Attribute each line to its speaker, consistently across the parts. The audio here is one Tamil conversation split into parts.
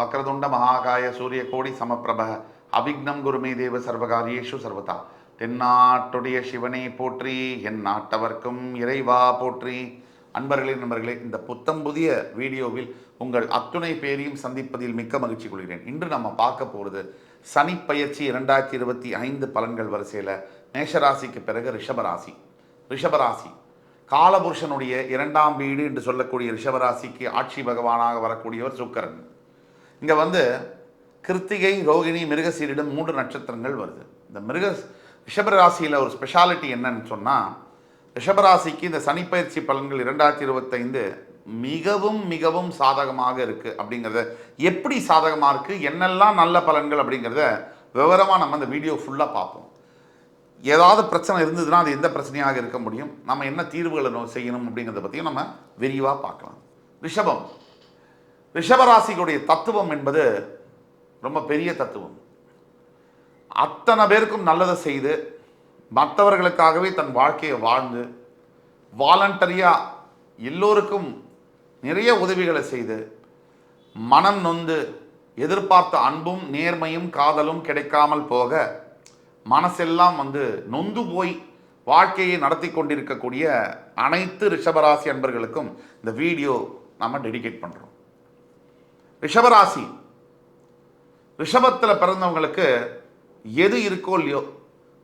Speaker 1: வக்ரதுண்ட மகாகாய சூரிய கோடி சமப்பிரப அவிக்னம் குருமே தேவ சர்வகாரியேஷு சர்வதா. தென்னாட்டுடைய சிவனை போற்றி என் நாட்டவர்க்கும் இறைவா போற்றி. அன்பர்களே நண்பர்களே இந்த புத்தம் புதிய வீடியோவில் உங்கள் அத்துணை பேரையும் சந்திப்பதில் மிக்க மகிழ்ச்சி கொள்கிறேன். இன்று நம்ம பார்க்க போகிறது சனி பயிற்சி இரண்டாயிரத்தி இருபத்தி ஐந்து பலன்கள் வரிசையில் மேஷராசிக்கு பிறகு ரிஷபராசி. ரிஷபராசி. காலபுருஷனுடைய இரண்டாம் வீடு என்று சொல்லக்கூடிய ரிஷபராசிக்கு ஆட்சி பகவானாக வரக்கூடியவர் சுக்கரன். இங்கே வந்து கிருத்திகை ரோகிணி மிருகசீரிடம் மூன்று நட்சத்திரங்கள் வருது. இந்த மிருக ரிஷபராசியில் ஒரு ஸ்பெஷாலிட்டி என்னன்னு சொன்னால் ரிஷபராசிக்கு இந்த சனிப்பயிற்சி பலன்கள் இரண்டாயிரத்தி இருபத்தைந்து மிகவும் மிகவும் சாதகமாக இருக்குது அப்படிங்கிறத எப்படி சாதகமாக இருக்குது என்னெல்லாம் நல்ல பலன்கள் அப்படிங்கிறத விவரமாக நம்ம இந்த வீடியோ ஃபுல்லாக பார்ப்போம். ஏதாவது பிரச்சனை இருந்ததுன்னா அது எந்த பிரச்சனையாக இருக்க முடியும்? நம்ம என்ன தீர்வுகளை நோ- செய்யணும் அப்படிங்கிறத பற்றியும் நம்ம விரிவாக பார்க்கலாம். ரிஷபம். ரிஷபராசிகளுடைய தத்துவம் என்பது ரொம்ப பெரிய தத்துவம். அத்தனை பேருக்கும் நல்லதை செய்து மற்றவர்களுக்காகவே தன் வாழ்க்கையை வாழ்ந்து வாலண்டரியாக எல்லோருக்கும் நிறைய உதவிகளை செய்து மனம் நொந்து எதிர்பார்த்த அன்பும் நேர்மையும் காதலும் கிடைக்காமல் போக மனசெல்லாம் வந்து நொந்து போய் வாழ்க்கையை நடத்தி கொண்டிருக்கக்கூடிய அனைத்து ரிஷபராசி அன்பர்களுக்கும் இந்த வீடியோ நம்ம டெடிகேட் பண்ணுறோம் ரிஷபராசி. ரிஷபத்தில் பிறந்தவங்களுக்கு எது இருக்கோ இல்லையோ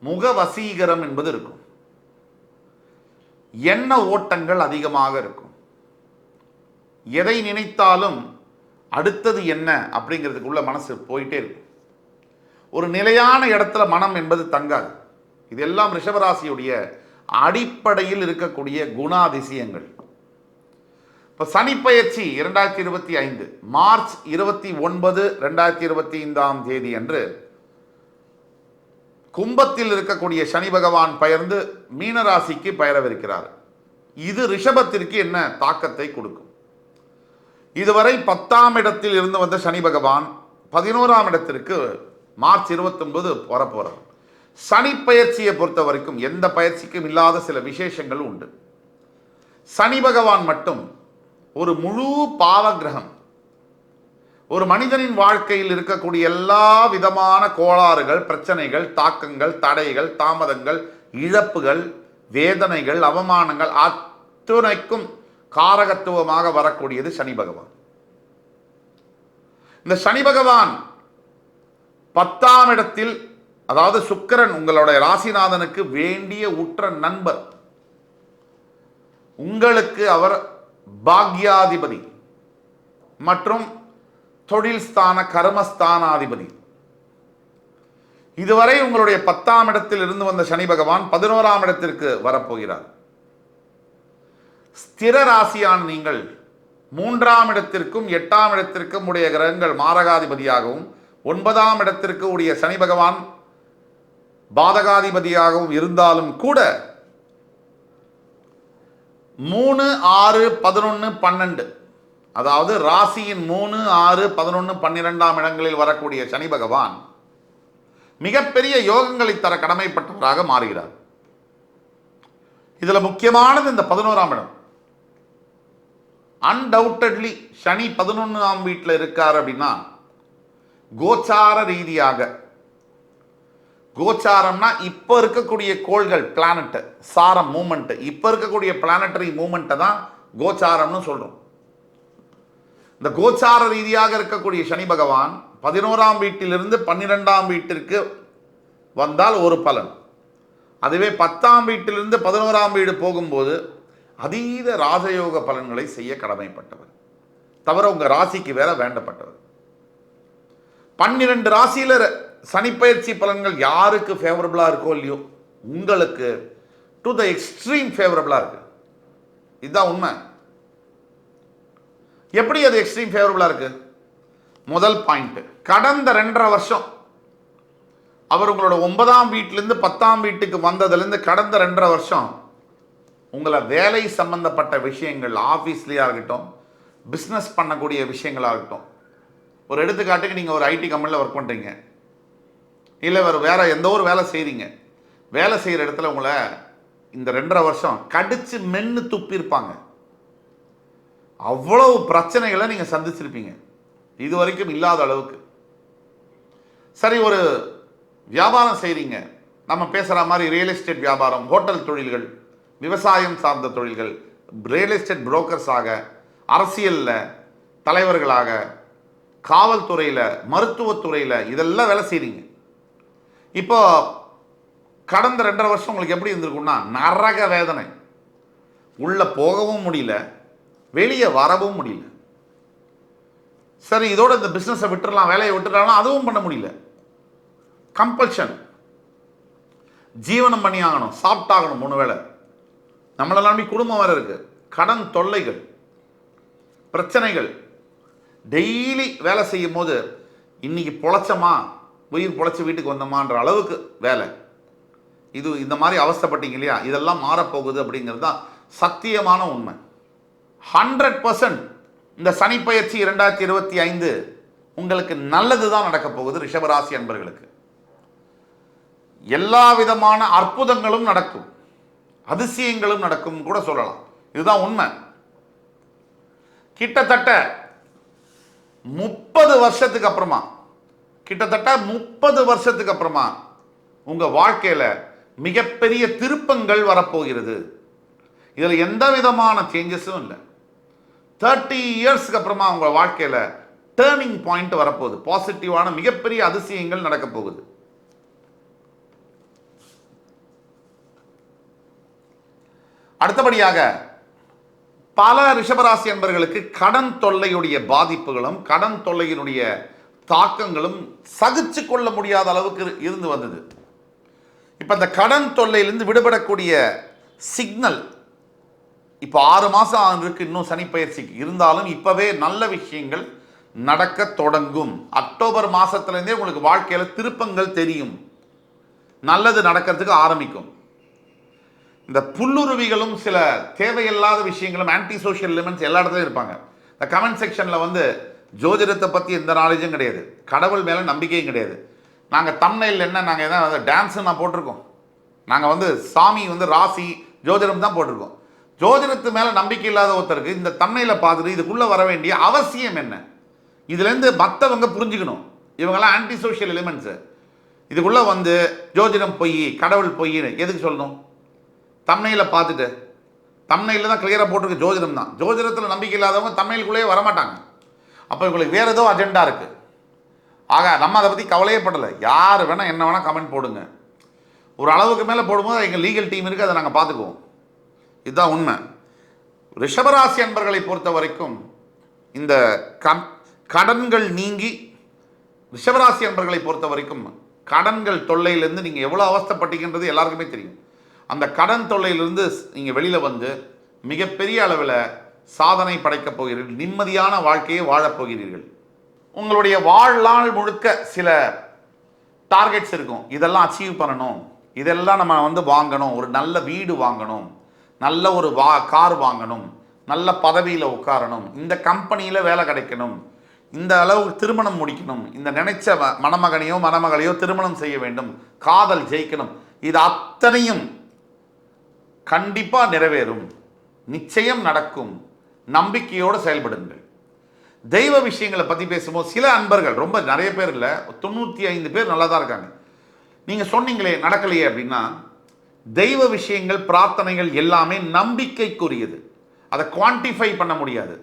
Speaker 1: முக வசீகரம் என்பது இருக்கும். எண்ண ஓட்டங்கள் அதிகமாக இருக்கும். எதை நினைத்தாலும் அடுத்தது என்ன அப்படிங்கிறதுக்குள்ள மனசு போயிட்டே இருக்கும். ஒரு நிலையான இடத்துல மனம் என்பது தங்காது. இதெல்லாம் ரிஷபராசியுடைய அடிப்படையில் இருக்கக்கூடிய குணாதிசயங்கள். இப்போ சனிப்பயிற்சி இரண்டாயிரத்தி இருபத்தி ஐந்து மார்ச் இருபத்தி ஒன்பது ரெண்டாயிரத்தி இருபத்தி ஐந்தாம் தேதி அன்று கும்பத்தில் இருக்கக்கூடிய சனி பகவான் பயர்ந்து மீனராசிக்கு பயரவிருக்கிறார். இது ரிஷபத்திற்கு என்ன தாக்கத்தை கொடுக்கும்? இதுவரை பத்தாம் இடத்தில் இருந்து வந்த சனி பகவான் பதினோராம் இடத்திற்கு மார்ச் இருபத்தொன்பது வரப்போகிறார் சனி பயிற்சியை பொறுத்த வரைக்கும் எந்த பயிற்சிக்கும் இல்லாத சில விசேஷங்கள் உண்டு. சனி பகவான் மட்டும் ஒரு முழு பாவகிரகம். ஒரு மனிதனின் வாழ்க்கையில் இருக்கக்கூடிய எல்லா விதமான கோளாறுகள் பிரச்சனைகள் தாக்கங்கள் தடைகள் தாமதங்கள் இழப்புகள் வேதனைகள் அவமானங்கள் அத்துணைக்கும் காரகத்துவமாக வரக்கூடியது சனி பகவான். இந்த சனி பகவான் பத்தாம் இடத்தில் அதாவது சுக்கிரன் உங்களுடைய ராசிநாதனுக்கு வேண்டிய உற்ற நண்பர். உங்களுக்கு அவர் பாக்யாதிபதி மற்றும் தொழில் ஸ்தான கர்மஸ்தானாதிபதி. இதுவரை உங்களுடைய பத்தாம் இடத்தில் இருந்து வந்த சனி பகவான் பதினோராம் இடத்திற்கு வரப்போகிறார். ஸ்திர ராசியான நீங்கள் மூன்றாம் இடத்திற்கும் எட்டாம் இடத்திற்கும் உடைய கிரகங்கள் மாரகாதிபதியாகவும் ஒன்பதாம் இடத்திற்கு உடைய சனி பகவான் பாதகாதிபதியாகவும் இருந்தாலும் கூட மூணு ஆறு பதினொன்று பன்னெண்டு. அதாவது ராசியின் மூணு ஆறு பதினொன்று பன்னிரெண்டாம் இடங்களில் வரக்கூடிய சனி பகவான் மிகப்பெரிய யோகங்களை தர கடமைப்பட்டவராக மாறுகிறார். இதுல முக்கியமானது இந்த பதினோராம் இடம். அன்டவுட்டட்லி சனி பதினொன்றாம் வீட்டில் இருக்கார் அப்படின்னா கோச்சார ரீதியாக கோச்சாரம்னா இப்போ இருக்கக்கூடிய கோள்கள் பிளானட்டு சாரம் மூமெண்ட்டு இப்போ இருக்கக்கூடிய பிளானட்டரி மூமெண்ட்டை தான் கோச்சாரம்னு சொல்கிறோம் இந்த கோச்சார ரீதியாக இருக்கக்கூடிய சனி பகவான் பதினோராம் வீட்டிலிருந்து பன்னிரெண்டாம் வீட்டிற்கு வந்தால் ஒரு பலன். அதுவே பத்தாம் வீட்டிலிருந்து பதினோராம் வீடு போகும்போது அதீத ராஜயோக பலன்களை செய்ய கடமைப்பட்டவர். தவிர உங்கள் ராசிக்கு வேற வேண்டப்பட்டவர். பன்னிரெண்டு ராசியில் சனிப்பயிற்சி பலன்கள் யாருக்கு ஃபேவரபுளாக இருக்கோ இல்லையோ உங்களுக்கு டு த எக்ஸ்ட்ரீம் ஃபேவரபுளாக இருக்கு. இதுதான் உண்மை. எப்படி அது எக்ஸ்ட்ரீம் ஃபேவரபுளாக இருக்கு? முதல் பாயிண்ட் கடந்த ரெண்டரை வருஷம் அவர் உங்களோட ஒன்பதாம் வீட்டிலேருந்து பத்தாம் வீட்டுக்கு வந்ததுலேருந்து கடந்த ரெண்டரை வருஷம் உங்களை வேலை சம்பந்தப்பட்ட விஷயங்கள் ஆஃபீஸ்லேயாக இருக்கட்டும் பிஸ்னஸ் பண்ணக்கூடிய விஷயங்களாக இருக்கட்டும். ஒரு எடுத்துக்காட்டுக்கு நீங்கள் ஒரு ஐடி கம்பெனியில் ஒர்க் பண்ணுறீங்க இல்லை வேறு வேறு எந்த ஒரு வேலை செய்கிறீங்க வேலை செய்கிற இடத்துல உங்களை இந்த ரெண்டரை வருஷம் கடித்து மென்று துப்பியிருப்பாங்க. அவ்வளவு பிரச்சனைகளை நீங்கள் சந்திச்சிருப்பீங்க. இது வரைக்கும் இல்லாத அளவுக்கு. சரி ஒரு வியாபாரம் செய்கிறீங்க நம்ம பேசுகிற மாதிரி ரியல் எஸ்டேட் வியாபாரம் ஹோட்டல் தொழில்கள் விவசாயம் சார்ந்த தொழில்கள் ரியல் எஸ்டேட் புரோக்கர்ஸாக அரசியலில் தலைவர்களாக காவல்துறையில் மருத்துவத்துறையில் இதெல்லாம் வேலை செய்கிறீங்க இப்போ கடந்த ரெண்டரை வருஷம் உங்களுக்கு எப்படி இருந்திருக்கும்னா நரக வேதனை. உள்ளே போகவும் முடியல வெளியே வரவும் முடியல. சரி இதோட இந்த பிஸ்னஸை விட்டுடலாம் வேலையை விட்டுறலாம் அதுவும் பண்ண முடியல. கம்பல்ஷன் ஜீவனம் பண்ணி ஆகணும் சாப்பிட்டாகணும் மூணு வேளை. நம்மளை நம்பி குடும்பம் வேறு இருக்குது கடன் தொல்லைகள் பிரச்சனைகள். டெய்லி வேலை செய்யும் போது இன்னைக்கு பொழைச்சமா? உயிர் பொழைச்சி வீட்டுக்கு வந்தோமான்ற அளவுக்கு வேலை. இது இந்த மாதிரி அவஸ்தைப்பட்டீங்க இல்லையா? இதெல்லாம் மாறப்போகுது அப்படிங்கிறது தான் சத்தியமான உண்மை. ஹண்ட்ரட் பர்சன்ட் இந்த சனிப்பயிற்சி இரண்டாயிரத்தி இருபத்தி ஐந்து உங்களுக்கு நல்லது தான் நடக்கப் போகுது ரிஷபராசி அன்பர்களுக்கு. எல்லா விதமான அற்புதங்களும் நடக்கும். அதிசயங்களும் நடக்கும் கூட சொல்லலாம். இதுதான் உண்மை. கிட்டத்தட்ட முப்பது வருஷத்துக்கு அப்புறமா கிட்டத்தட்ட முப்பது வருஷத்துக்கு அப்புறமா உங்கள் வாழ்க்கையில் மிகப்பெரிய திருப்பங்கள் வரப்போகிறது. இதில் எந்த விதமான சேஞ்சஸும் இல்லை. தேர்ட்டி இயர்ஸ்க்கு அப்புறமா உங்கள் வாழ்க்கையில் டேர்னிங் பாயிண்ட் வரப்போகுது. பாசிட்டிவான மிகப்பெரிய அதிசயங்கள் நடக்க போகுது. அடுத்தபடியாக பல ரிஷபராசி என்பர்களுக்கு கடன் தொல்லையுடைய பாதிப்புகளும் கடன் தொல்லையினுடைய தாக்கங்களும் சகிச்சு கொள்ள முடியாத அளவுக்கு இருந்து வந்தது. இப்போ அந்த கடன் தொல்லையிலிருந்து விடுபடக்கூடிய சிக்னல் இப்போ ஆறு மாதம் இருக்கு இன்னும் சனிப்பயிற்சிக்கு இருந்தாலும் இப்போவே நல்ல விஷயங்கள் நடக்க தொடங்கும். அக்டோபர் மாதத்துலேருந்தே உங்களுக்கு வாழ்க்கையில் திருப்பங்கள் தெரியும். நல்லது நடக்கிறதுக்கு ஆரம்பிக்கும். இந்த புல்லுருவிகளும் சில தேவையில்லாத விஷயங்களும் ஆன்டி சோஷியல் எலிமெண்ட்ஸ் எல்லா இடத்துலையும் இருப்பாங்க. இந்த கமெண்ட் செக்ஷனில் வந்து ஜோதிடத்தை பற்றி எந்த நாலேஜும் கிடையாது. கடவுள் மேலே நம்பிக்கையும் கிடையாது. நாங்கள் தம்னையில் என்ன நாங்கள் எதாவது டான்ஸு நான் போட்டிருக்கோம். நாங்கள் வந்து சாமி வந்து ராசி ஜோதிடம் தான் போட்டிருக்கோம். ஜோதிடத்து மேலே நம்பிக்கை இல்லாத ஒருத்தருக்கு இந்த தம்னையில் பார்த்துட்டு இதுக்குள்ளே வர வேண்டிய அவசியம் என்ன? இதுலேருந்து மற்றவங்க புரிஞ்சுக்கணும். இவங்கெல்லாம் ஆன்டி சோஷியல் எலிமெண்ட்ஸு இதுக்குள்ளே வந்து ஜோதிடம் பொய் கடவுள் பொய்ன்னு எதுக்கு சொல்லணும்? தம்னையில் பார்த்துட்டு. தம்னையில் தான் கிளியராக போட்டிருக்கு ஜோதிடம் தான். ஜோதிடத்தில் நம்பிக்கை இல்லாதவங்க தம்னையிலுக்குள்ளேயே வரமாட்டாங்க. அப்போ இவங்களுக்கு வேறு ஏதோ அஜெண்டா இருக்குது ஆக நம்ம அதை பற்றி கவலையே படலை. யார் வேணால் என்ன வேணால் கமெண்ட் போடுங்க. ஒரு அளவுக்கு மேலே போடும்போது எங்கள் லீகல் டீம் இருக்குது அதை நாங்கள் பார்த்துக்குவோம். இதுதான் உண்மை. ரிஷபராசி அன்பர்களை பொறுத்த வரைக்கும் இந்த கம் கடன்கள் நீங்கி ரிஷபராசி அன்பர்களை பொறுத்த வரைக்கும் கடன்கள் தொல்லையிலேருந்து நீங்கள் எவ்வளோ அவஸ்தப்பட்டீங்கன்றது எல்லாருக்குமே தெரியும். அந்த கடன் தொல்லையிலிருந்து நீங்கள் வெளியில் வந்து மிகப்பெரிய அளவில் சாதனை படைக்கப் போகிறீர்கள். நிம்மதியான வாழ்க்கையை வாழப் போகிறீர்கள். உங்களுடைய வாழ்நாள் முழுக்க சில டார்கெட்ஸ் இருக்கும். இதெல்லாம் அச்சீவ் பண்ணணும். இதெல்லாம் நம்ம வந்து வாங்கணும். ஒரு நல்ல வீடு வாங்கணும். நல்ல ஒரு வா கார் வாங்கணும். நல்ல பதவியில் உட்காரணும். இந்த கம்பெனியில் வேலை கிடைக்கணும். இந்த அளவுக்கு திருமணம் முடிக்கணும். இந்த நினைச்ச மணமகனையோ மணமகளையோ திருமணம் செய்ய வேண்டும். காதல் ஜெயிக்கணும். இது அத்தனையும் கண்டிப்பாக நிறைவேறும். நிச்சயம் நடக்கும். நம்பிக்கையோடு செயல்படுங்கள். தெய்வ விஷயங்களை பற்றி பேசும்போது சில அன்பர்கள் ரொம்ப நிறைய பேர் இல்லை தொண்ணூற்றி ஐந்து பேர் நல்லா தான் இருக்காங்க. நீங்கள் சொன்னீங்களே நடக்கலையே அப்படின்னா தெய்வ விஷயங்கள் பிரார்த்தனைகள் எல்லாமே நம்பிக்கைக்குரியது. அதை குவான்டிஃபை பண்ண முடியாது.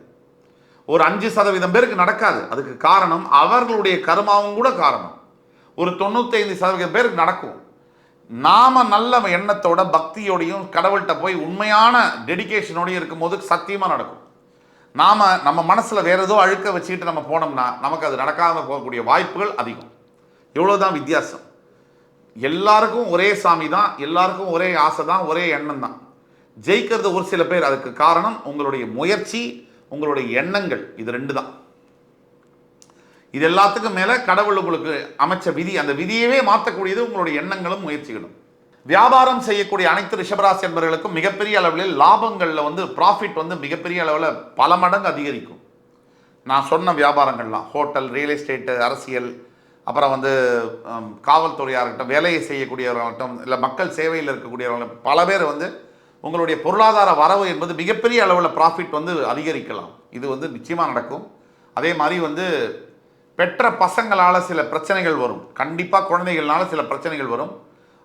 Speaker 1: ஒரு அஞ்சு சதவீதம் பேருக்கு நடக்காது. அதுக்கு காரணம் அவர்களுடைய கர்மாவும் கூட காரணம். ஒரு தொண்ணூத்தைந்து சதவீதம் பேருக்கு நடக்கும். நாம நல்ல எண்ணத்தோட பக்தியோடையும் கடவுள்கிட்ட போய் உண்மையான டெடிகேஷனோடையும் இருக்கும்போது சத்தியமாக நடக்கும். நாம் நம்ம மனசில் வேற ஏதோ அழுக்க வச்சுக்கிட்டு நம்ம போனோம்னா நமக்கு அது நடக்காமல் போகக்கூடிய வாய்ப்புகள் அதிகம். இவ்வளவுதான் வித்தியாசம். எல்லாருக்கும் ஒரே சாமி தான் எல்லாருக்கும் ஒரே ஆசை தான் ஒரே எண்ணம் தான். ஜெயிக்கிறது ஒரு சில பேர் அதுக்கு காரணம் உங்களுடைய முயற்சி உங்களுடைய எண்ணங்கள். இது ரெண்டு தான். இது எல்லாத்துக்கும் மேலே கடவுள் உங்களுக்கு அமைச்ச விதி. அந்த விதியவே மாற்றக்கூடியது உங்களுடைய எண்ணங்களும் முயற்சிகளும். வியாபாரம் செய்யக்கூடிய அனைத்து ரிஷபராசி என்பவர்களுக்கும் மிகப்பெரிய அளவில் லாபங்களில் வந்து ப்ராஃபிட் வந்து மிகப்பெரிய அளவில் பல மடங்கு அதிகரிக்கும். நான் சொன்ன வியாபாரங்கள்லாம் ஹோட்டல் ரியல் எஸ்டேட்டு அரசியல் அப்புறம் வந்து காவல்துறையாக இருக்கட்டும் வேலையை செய்யக்கூடியவர்களாகட்டும் இல்லை மக்கள் சேவையில் இருக்கக்கூடியவர்கள் பல பேர் வந்து உங்களுடைய பொருளாதார வரவு என்பது மிகப்பெரிய அளவில் ப்ராஃபிட் வந்து அதிகரிக்கலாம். இது வந்து நிச்சயமாக நடக்கும். அதே மாதிரி வந்து பெற்ற பசங்களால் சில பிரச்சனைகள் வரும். கண்டிப்பாக குழந்தைகள்னால சில பிரச்சனைகள் வரும்.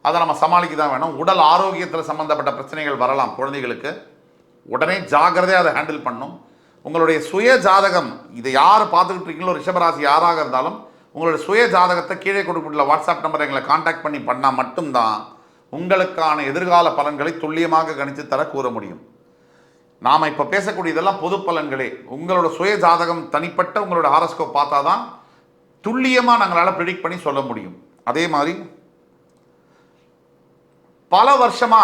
Speaker 1: அதை நம்ம சமாளிக்க தான் வேணும். உடல் ஆரோக்கியத்தில் சம்மந்தப்பட்ட பிரச்சனைகள் வரலாம் குழந்தைகளுக்கு. உடனே ஜாக்கிரதையாக அதை ஹேண்டில் பண்ணும். உங்களுடைய சுய ஜாதகம் இதை யார் பார்த்துக்கிட்டு இருக்கீங்களோ ரிஷபராசி யாராக இருந்தாலும் உங்களுடைய சுய ஜாதகத்தை கீழே கொடுக்கப்பட்டுள்ள வாட்ஸ்அப் நம்பரை எங்களை காண்டாக்ட் பண்ணி பண்ணால் மட்டும்தான் உங்களுக்கான எதிர்கால பலன்களை துல்லியமாக கணித்து தர கூற முடியும். நாம் இப்போ பேசக்கூடிய இதெல்லாம் பொது பலன்களே. உங்களோட சுய ஜாதகம் தனிப்பட்ட உங்களோட ஹாரஸ்கோப் பார்த்தா தான் துல்லியமாக நாங்களால் ப்ரிடிக்ட் பண்ணி சொல்ல முடியும். அதே மாதிரி பல வருஷமா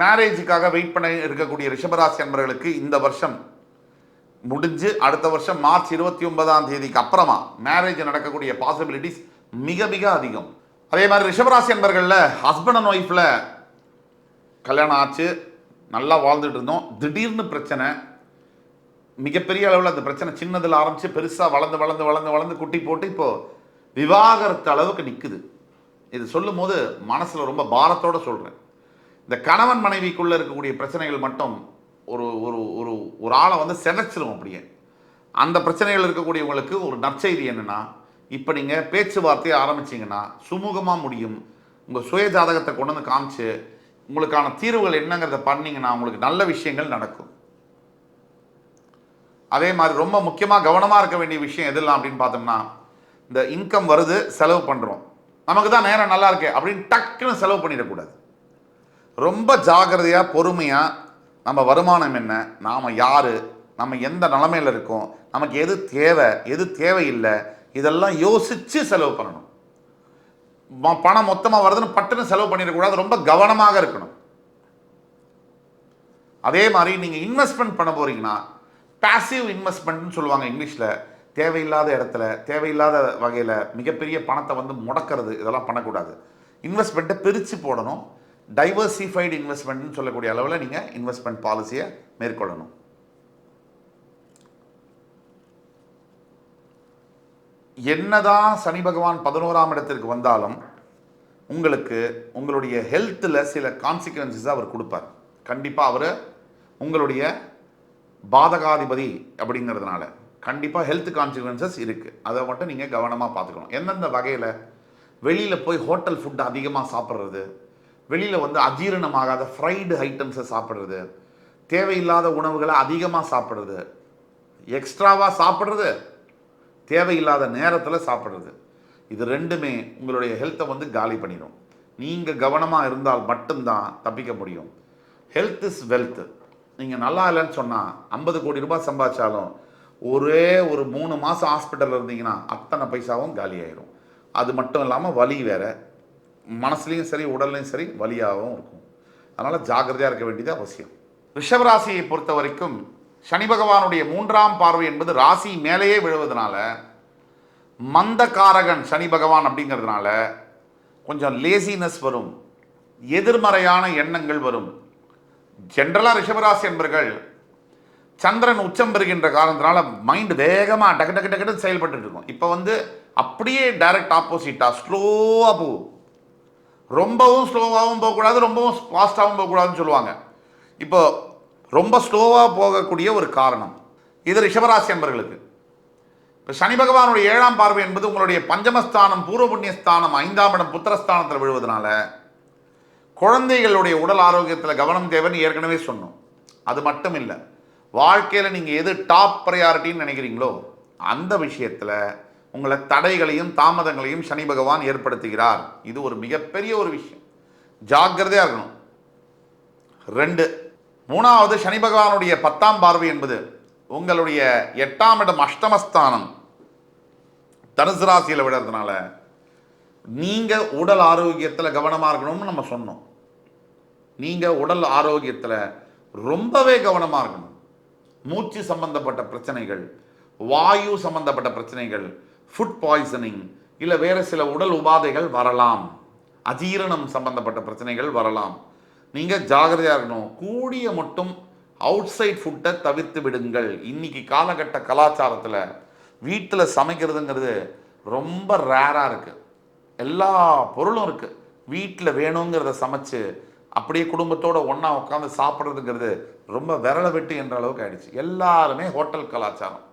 Speaker 1: மேரேஜுக்காக வெயிட் பண்ண இருக்கக்கூடிய ரிஷபராசி அன்பர்களுக்கு இந்த வருஷம் முடிஞ்சு அடுத்த வருஷம் மார்ச் இருபத்தி ஒன்பதாம் தேதிக்கு அப்புறமா மேரேஜ் நடக்கக்கூடிய பாசிபிலிட்டிஸ் மிக மிக அதிகம். அதே மாதிரி ரிஷபராசி அன்பர்களில் ஹஸ்பண்ட் அண்ட் ஒய்ஃபில் கல்யாணம் ஆச்சு நல்லா வாழ்ந்துட்டு இருந்தோம். திடீர்னு பிரச்சனை மிகப்பெரிய அளவில் அந்த பிரச்சனை சின்னதில் ஆரம்பித்து பெருசாக வளர்ந்து வளர்ந்து வளர்ந்து வளர்ந்து குட்டி போட்டு இப்போது விவாகரத்து அளவுக்கு நிற்குது இது சொல்லும் போது மனசில் ரொம்ப பாரத்தோடு சொல்கிறேன் இந்த கணவன் மனைவிக்குள்ளே இருக்கக்கூடிய பிரச்சனைகள் மட்டும் ஒரு ஒரு ஒரு ஒரு ஆளை வந்து செதைச்சிரும் அப்படியே. அந்த பிரச்சனைகள் இருக்கக்கூடியவங்களுக்கு ஒரு நற்செய்தி என்னென்னா இப்போ நீங்கள் பேச்சுவார்த்தையை ஆரம்பிச்சிங்கன்னா சுமூகமாக முடியும். உங்கள் சுய ஜாதகத்தை கொண்டு வந்து காமிச்சு உங்களுக்கான தீர்வுகள் என்னங்கிறத பண்ணிங்கன்னா உங்களுக்கு நல்ல விஷயங்கள் நடக்கும். அதே மாதிரி ரொம்ப முக்கியமாக கவனமாக இருக்க வேண்டிய விஷயம் எதெல்லாம் அப்படின்னு பார்த்தோம்னா இந்த இன்கம் வருது செலவு பண்ணுறோம் நமக்கு தான் நேரம் நல்லா இருக்கே அப்படின்னு டக்குன்னு செலவு பண்ணிடக்கூடாது. ரொம்ப ஜாக்கிரதையாக பொறுமையாக நம்ம வருமானம் என்ன நாம் யார் நம்ம எந்த நிலமையில் இருக்கோம் நமக்கு எது தேவை எது தேவையில்லை இதெல்லாம் யோசித்து செலவு பண்ணணும். பணம் மொத்தமாக வருதுன்னு பட்டுன்னு செலவு பண்ணிடக்கூடாது ரொம்ப கவனமாக இருக்கணும். அதே மாதிரி நீங்கள் இன்வெஸ்ட்மெண்ட் பண்ண போகிறீங்கன்னா பேசிவ் இன்வெஸ்ட்மெண்ட்னு சொல்லுவாங்க இங்கிலீஷில். தேவையில்லாத இடத்துல தேவையில்லாத வகையில் மிகப்பெரிய பணத்தை வந்து முடக்கிறது இதெல்லாம் பண்ணக்கூடாது. இன்வெஸ்ட்மெண்ட்டை பிரித்து போடணும். டைவர்சிஃபைடு இன்வெஸ்ட்மெண்ட்னு சொல்லக்கூடிய அளவில் நீங்கள் இன்வெஸ்ட்மெண்ட் பாலிசியை மேற்கொள்ளணும். என்னதான் சனி பகவான் பதினோராம் இடத்திற்கு வந்தாலும் உங்களுக்கு உங்களுடைய ஹெல்த்தில் சில கான்சிக்வன்சஸ் அவர் கொடுப்பார். கண்டிப்பாக அவர் உங்களுடைய பாதகாதிபதி அப்படிங்கிறதுனால கண்டிப்பாக ஹெல்த் கான்சிக்வன்சஸ் இருக்குது அதை மட்டும் நீங்கள் கவனமாக பார்த்துக்கணும். எந்தெந்த வகையில் வெளியில் போய் ஹோட்டல் ஃபுட் அதிகமாக சாப்பிட்றது வெளியில் வந்து அஜீரணமாகாத ஃப்ரைடு ஐட்டம்ஸை சாப்பிட்றது. தேவையில்லாத உணவுகளை அதிகமாக சாப்பிட்றது. எக்ஸ்ட்ராவாக சாப்பிட்றது. தேவையில்லாத நேரத்தில் சாப்பிட்றது. இது ரெண்டுமே உங்களுடைய ஹெல்த்தை வந்து காலி பண்ணிடும் நீங்கள் கவனமாக இருந்தால் மட்டும்தான் தப்பிக்க முடியும். ஹெல்த் இஸ் வெல்த் நீங்கள் நல்லா இல்லைன்னு சொன்னால் ஐம்பது கோடி ரூபாய் சம்பாதிச்சாலும் ஒரே ஒரு மூணு மாதம் ஹாஸ்பிட்டலில் இருந்தீங்கன்னா அத்தனை பைசாவும் காலியாயிரும். அது மட்டும் இல்லாமல் வலி வேறு மனசுலையும் சரி உடல்லையும் சரி வலியாகவும் இருக்கும். அதனால் ஜாக்கிரதையாக இருக்க வேண்டியது அவசியம். ரிஷபராசியை பொறுத்த வரைக்கும் சனி பகவானுடைய மூன்றாம் பார்வை என்பது ராசி மேலேயே விழுவதனால மந்தகாரகன் சனி பகவான் அப்படிங்கிறதுனால கொஞ்சம் லேசினஸ் வரும். எதிர்மறையான எண்ணங்கள் வரும். ஜென்ரலாக ரிஷபராசி என்பர்கள் சந்திரன் உச்சம் பெறுகின்ற காரணத்தினால மைண்டு வேகமாக டக்கு டக்கு டக்குன்னு செயல்பட்டு இருக்கும். இப்போ வந்து அப்படியே டைரக்ட் ஆப்போசிட்டாக ஸ்லோவாக போகும் ரொம்பவும் ஸ்லோவாகவும் போகக்கூடாது ரொம்பவும் ஃபாஸ்ட்டாகவும் போகக்கூடாதுன்னு சொல்லுவாங்க. இப்போ ரொம்ப ஸ்லோவாக போகக்கூடிய ஒரு காரணம். இது ரிஷபராசி அன்பர்களுக்கு. இப்போ சனி பகவானுடைய ஏழாம் பார்வை என்பது உங்களுடைய பஞ்சமஸ்தானம் பூர்வ புண்ணியஸ்தானம் ஐந்தாம் இடம் புத்திரஸ்தானத்தில் விழுவதனால குழந்தைகளுடைய உடல் ஆரோக்கியத்தில் கவனம் தேவைன்னு ஏற்கனவே சொன்னோம். அது மட்டும் இல்லை வாழ்க்கையில் நீங்கள் எது டாப் ப்ரையாரிட்டின்னு நினைக்கிறீங்களோ அந்த விஷயத்தில் உங்களை தடைகளையும் தாமதங்களையும் சனி பகவான் ஏற்படுத்துகிறார். இது ஒரு மிகப்பெரிய ஒரு விஷயம். ஜாக்கிரதையாக இருக்கணும். ரெண்டு மூணாவது சனி பகவானுடைய பத்தாம் பார்வை என்பது உங்களுடைய எட்டாம் இடம் அஷ்டமஸ்தானம். தனுசு ராசியில் விடுறதுனால நீங்கள் உடல் ஆரோக்கியத்தில் கவனமாக இருக்கணும்னு நம்ம சொன்னோம். நீங்கள் உடல் ஆரோக்கியத்தில் ரொம்பவே கவனமாக இருக்கணும். மூச்சு சம்பந்தப்பட்ட பிரச்சனைகள் வாயு சம்பந்தப்பட்ட பிரச்சனைகள் ஃபுட் பாய்சனிங் இல்லை வேறு சில உடல் உபாதைகள் வரலாம். அஜீரணம் சம்பந்தப்பட்ட பிரச்சனைகள் வரலாம். நீங்கள் ஜாகிரதையாக இருக்கணும். கூடிய மட்டும் அவுட் சைட் ஃபுட்டை தவிர்த்து விடுங்கள். இன்னைக்கு காலகட்ட கலாச்சாரத்தில் வீட்டில் சமைக்கிறதுங்கிறது ரொம்ப ரேராக இருக்குது எல்லா பொருளும் இருக்குது வீட்டில் வேணுங்கிறத சமைச்சு அப்படியே குடும்பத்தோட ஒன்றா உட்காந்து சாப்பிட்றதுங்கிறது ரொம்ப விரல வெட்டு என்ற அளவுக்கு ஆயிடுச்சு. எல்லாருமே ஹோட்டல் கலாச்சாரம்.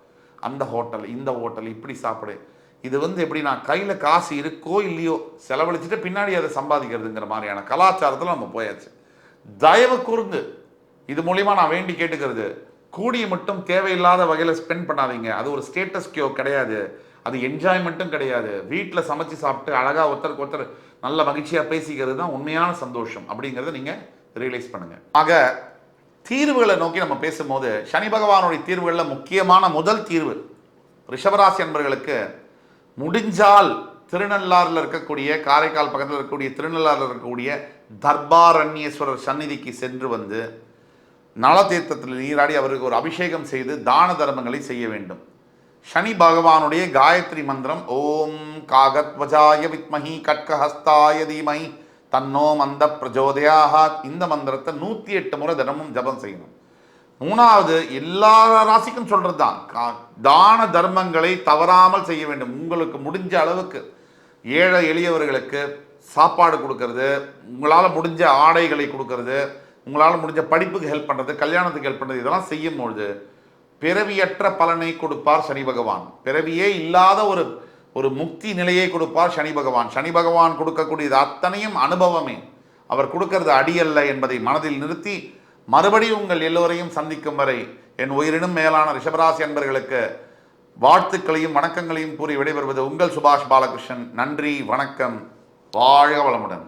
Speaker 1: அந்த ஹோட்டல் இந்த ஹோட்டல் இப்படி சாப்பிடு. இது வந்து எப்படி நான் கையில் காசு இருக்கோ இல்லையோ செலவழிச்சிட்டு பின்னாடி அதை சம்பாதிக்கிறதுங்கிற மாதிரியான கலாச்சாரத்தில் நம்ம போயாச்சு. தயவு கூர்ந்து இது மூலியமா நான் வேண்டி கேட்டுக்கிறது கூடிய மட்டும் தேவையில்லாத வகையில் ஸ்பெண்ட் பண்ணாதீங்க. அது ஒரு ஸ்டேட்டஸ் கியோ கிடையாது. அது என்ஜாய்மெண்ட்டும் கிடையாது. வீட்டில் சமைச்சு சாப்பிட்டு அழகாக ஒருத்தருக்கு ஒருத்தர் நல்ல மகிழ்ச்சியாக பேசிக்கிறது தான் உண்மையான சந்தோஷம். அப்படிங்கிறத நீங்கள் ரியலைஸ் பண்ணுங்கள் ஆக தீர்வுகளை நோக்கி நம்ம பேசும்போது சனி பகவானுடைய தீர்வுகளில் முக்கியமான முதல் தீர்வு ரிஷபராசி என்பர்களுக்கு முடிஞ்சால் திருநள்ளாறில் இருக்கக்கூடிய காரைக்கால் பக்கத்தில் இருக்கக்கூடிய திருநள்ளாறில் இருக்கக்கூடிய தர்பாரண்யேஸ்வரர் சந்நிதிக்கு சென்று வந்து நலதீர்த்தத்தில் நீராடி அவருக்கு ஒரு அபிஷேகம் செய்து தான தர்மங்களை செய்ய வேண்டும். சனி பகவானுடைய காயத்ரி மந்திரம் ஓம் காகத்வஜாய வித்மஹி கட்கஹஸ்தாய தீமஹி. தன்னோ மந்த பிரஜோதயாக இந்த மந்திரத்தை நூற்றி எட்டு முறை தினமும் ஜபம் செய்யணும். மூணாவது எல்லா ராசிக்கும் சொல்கிறது தான் கா- தான தர்மங்களை தவறாமல் செய்ய வேண்டும். உங்களுக்கு முடிஞ்ச அளவுக்கு ஏழை எளியவர்களுக்கு சாப்பாடு கொடுக்கறது உங்களால் முடிஞ்ச ஆடைகளை கொடுக்கறது உங்களால் முடிஞ்ச படிப்புக்கு ஹெல்ப் பண்ணுறது கல்யாணத்துக்கு ஹெல்ப் பண்ணுறது இதெல்லாம் செய்யும்பொழுது பிறவியற்ற பலனை கொடுப்பார் சனி பகவான். பிறவியே இல்லாத ஒரு ஒரு முக்தி நிலையை கொடுப்பார் சனி பகவான். சனி பகவான் கொடுக்கக்கூடியது அத்தனையும் அனுபவமே. அவர் கொடுக்கறது அடியல்ல என்பதை மனதில் நிறுத்தி மறுபடியும் உங்கள் எல்லோரையும் சந்திக்கும் வரை என் உயிரினும் மேலான ரிஷபராசி அன்பர்களுக்கு வாழ்த்துக்களையும் வணக்கங்களையும் கூறி விடைபெறுவது உங்கள் சுபாஷ் பாலகிருஷ்ணன். நன்றி வணக்கம். வாழ்க வளமுடன்.